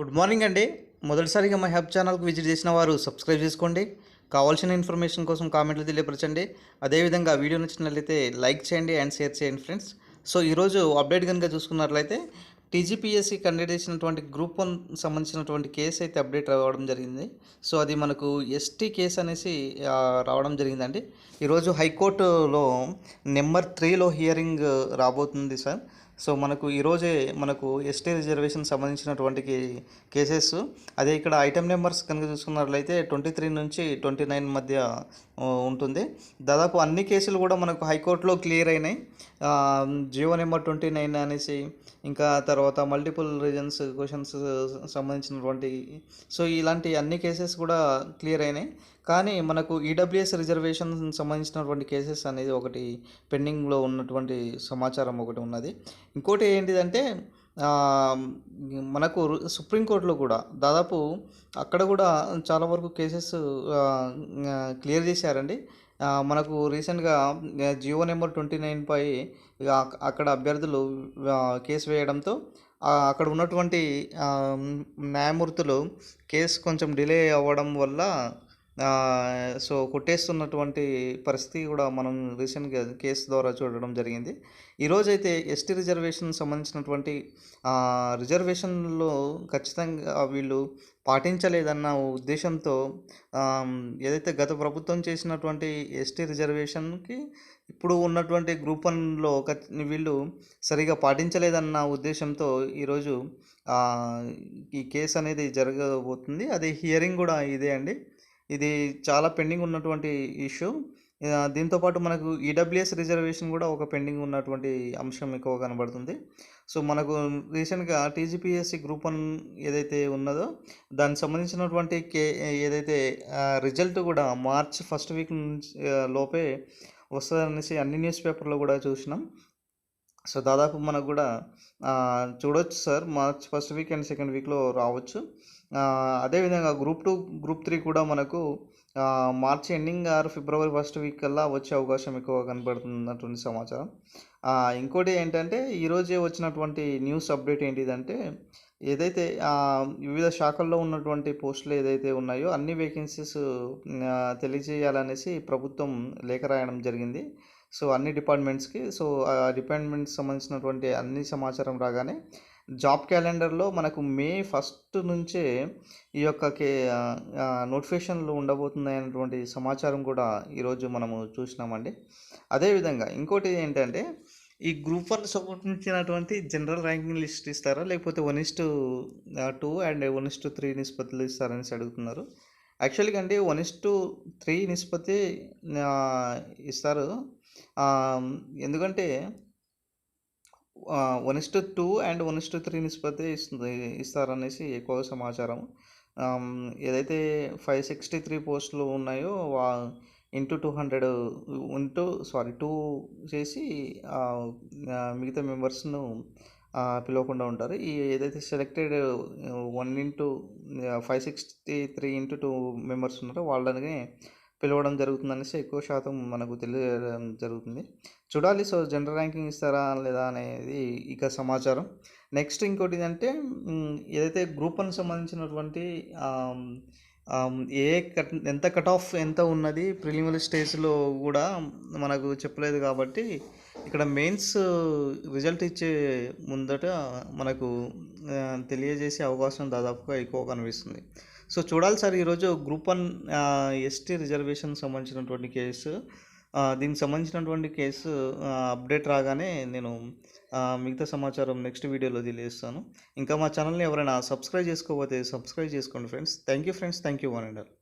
Good morning అండి. మొదటిసారిగా మా హెల్ప్ ఛానల్కి విజిట్ చేసిన వారు సబ్స్క్రైబ్ చేసుకోండి. కావాల్సిన ఇన్ఫర్మేషన్ కోసం కామెంట్లు తెలియపరచండి. అదేవిధంగా వీడియో నచ్చినట్లయితే లైక్ చేయండి అండ్ షేర్ చేయండి ఫ్రెండ్స్. సో ఈరోజు అప్డేట్ కనుక చూసుకున్నట్లయితే టీజీపీఎస్సీ కండక్ట్ చేసినటువంటి గ్రూప్ వన్ సంబంధించినటువంటి కేసు అయితే అప్డేట్ రావడం జరిగింది. సో అది మనకు ఎస్టీ కేసు అనేసి రావడం జరిగిందండి. ఈరోజు హైకోర్టులో నెంబర్ త్రీలో హియరింగ్ రాబోతుంది సార్. సో మనకు ఈరోజే మనకు ఎస్టీ రిజర్వేషన్ సంబంధించినటువంటి కేసెస్. అదే ఇక్కడ ఐటెం నెంబర్స్ కనుక చూసుకున్నట్లయితే ట్వంటీ త్రీ నుంచి ట్వంటీ నైన్ మధ్య ఉంటుంది. దాదాపు అన్ని కేసులు కూడా మనకు హైకోర్టులో క్లియర్ అయినాయి. జియో నెంబర్ ట్వంటీ నైన్ అనేసి ఇంకా తర్వాత మల్టిపుల్ రీజన్స్ క్వశ్చన్స్ సంబంధించినటువంటి సో ఇలాంటి అన్ని కేసెస్ కూడా క్లియర్ అయినాయి. కానీ మనకు ఈడబ్ల్యూఎస్ రిజర్వేషన్ సంబంధించినటువంటి కేసెస్ అనేది ఒకటి పెండింగ్లో ఉన్నటువంటి సమాచారం ఒకటి ఉన్నది. ఇంకోటి ఏంటిదంటే మనకు సుప్రీంకోర్టులో కూడా దాదాపు అక్కడ కూడా చాలా వరకు కేసెస్ క్లియర్ చేశారండి. మనకు రీసెంట్గా జియో నెంబర్ ట్వంటీ నైన్ పై అక్కడ అభ్యర్థులు కేసు వేయడంతో అక్కడ ఉన్నటువంటి న్యాయమూర్తులు కేసు కొంచెం డిలే అవ్వడం వల్ల సో కొట్టేస్తున్నటువంటి పరిస్థితి కూడా మనం రీసెంట్గా కేసు ద్వారా చూడడం జరిగింది. ఈరోజైతే ఎస్టీ రిజర్వేషన్ సంబంధించినటువంటి రిజర్వేషన్లో ఖచ్చితంగా వీళ్ళు పాటించలేదన్న ఉద్దేశంతో ఏదైతే గత ప్రభుత్వం చేసినటువంటి ఎస్టీ రిజర్వేషన్కి ఇప్పుడు ఉన్నటువంటి గ్రూప్ వన్లో వీళ్ళు సరిగా పాటించలేదన్న ఉద్దేశంతో ఈరోజు ఈ కేసు అనేది జరగబోతుంది. అదే హియరింగ్ కూడా ఇదే అండి. ఇది చాలా పెండింగ్ ఉన్నటువంటి ఇష్యూ. దీంతోపాటు మనకు ఈడబ్ల్యూఎస్ రిజర్వేషన్ కూడా ఒక పెండింగ్ ఉన్నటువంటి అంశం ఎక్కువ కనబడుతుంది. సో మనకు రీసెంట్గా టీజీపీఎస్సీ గ్రూప్ వన్ ఏదైతే ఉన్నదో దానికి సంబంధించినటువంటి కే ఏదైతే రిజల్ట్ కూడా మార్చ్ ఫస్ట్ వీక్ నుంచి లోపే వస్తుందనేసి అన్ని న్యూస్ పేపర్లో కూడా చూసినాం. సో దాదాపు మనకు కూడా చూడవచ్చు చూడొచ్చు sir. March first week and second వీక్లో రావచ్చు. అదేవిధంగా గ్రూప్ టూ గ్రూప్ త్రీ కూడా మనకు March ending or February first week కల్లా వచ్చే అవకాశం ఎక్కువ కనబడుతున్నటువంటి సమాచారం. ఇంకోటి ఏంటంటే ఈరోజే వచ్చినటువంటి న్యూస్ అప్డేట్ ఏంటిదంటే ఏదైతే వివిధ శాఖల్లో ఉన్నటువంటి పోస్టులు ఏదైతే ఉన్నాయో అన్ని వేకెన్సీస్ తెలియజేయాలనేసి ప్రభుత్వం లేఖ రాయడం జరిగింది. సో అన్ని డిపార్ట్మెంట్స్కి సో ఆ డిపార్ట్మెంట్స్ సంబంధించినటువంటి అన్ని సమాచారం రాగానే జాబ్ క్యాలెండర్లో మనకు మే ఫస్ట్ నుంచే ఈ యొక్క కే నోటిఫికేషన్లు ఉండబోతున్నాయన్నటువంటి సమాచారం కూడా ఈరోజు మనము చూసినామండి. అదేవిధంగా ఇంకోటి ఏంటంటే ఈ గ్రూప్ వన్ సంబంధించినటువంటి జనరల్ ర్యాంకింగ్ లిస్ట్ ఇస్తారా? లేకపోతే one is to two and one is to three నిష్పత్తులు ఇస్తారనేసి అడుగుతున్నారు. యాక్చువల్గా అండి వన్ ఇస్ టు త్రీ నిష్పత్తి ఇస్తారు. ఎందుకంటే one is to two and one is to three నిష్పత్తి ఇస్తుంది ఇస్తారనేసి ఎక్కువ సమాచారం. ఏదైతే ఫైవ్ సిక్స్టీ త్రీ పోస్టులు ఉన్నాయో వా into two hundred into sorry two చేసి మిగతా మెంబర్స్ను పిలవకుండా ఉంటారు. ఈ ఏదైతే selected one into five sixty three into two members ఉన్నారో వాళ్ళని పిలవడం జరుగుతుంది అనేసి ఎక్కువ శాతం మనకు తెలియడం జరుగుతుంది. చూడాలి సో జనరల్ ర్యాంకింగ్ ఇస్తారా లేదా అనేది ఇక సమాచారం. నెక్స్ట్ ఇంకోటి ఏంటంటే ఏదైతే గ్రూప్ వన్ సంబంధించినటువంటి ఏ కట్ ఎంత కట్ ఆఫ్ ఎంత ఉన్నది ప్రిలిమినరీ స్టేజ్లో కూడా మనకు చెప్పలేదు కాబట్టి ఇక్కడ మెయిన్స్ రిజల్ట్ ఇచ్చే ముందట మనకు తెలియజేసే అవకాశం దాదాపుగా ఎక్కువ కనిపిస్తుంది. సో చూడాలి సార్ ఈరోజు గ్రూప్ వన్ ఎస్టీ రిజర్వేషన్ సంబంధించినటువంటి కేసు దీనికి సంబంధించినటువంటి కేసు అప్డేట్ రాగానే నేను మిగతా సమాచారం నెక్స్ట్ వీడియోలో తెలియజేస్తాను. ఇంకా మా ఛానల్ని ఎవరైనా సబ్స్క్రైబ్ చేసుకోకపోతే సబ్స్క్రైబ్ చేసుకోండి friends. Thank you friends. Thank you one and all.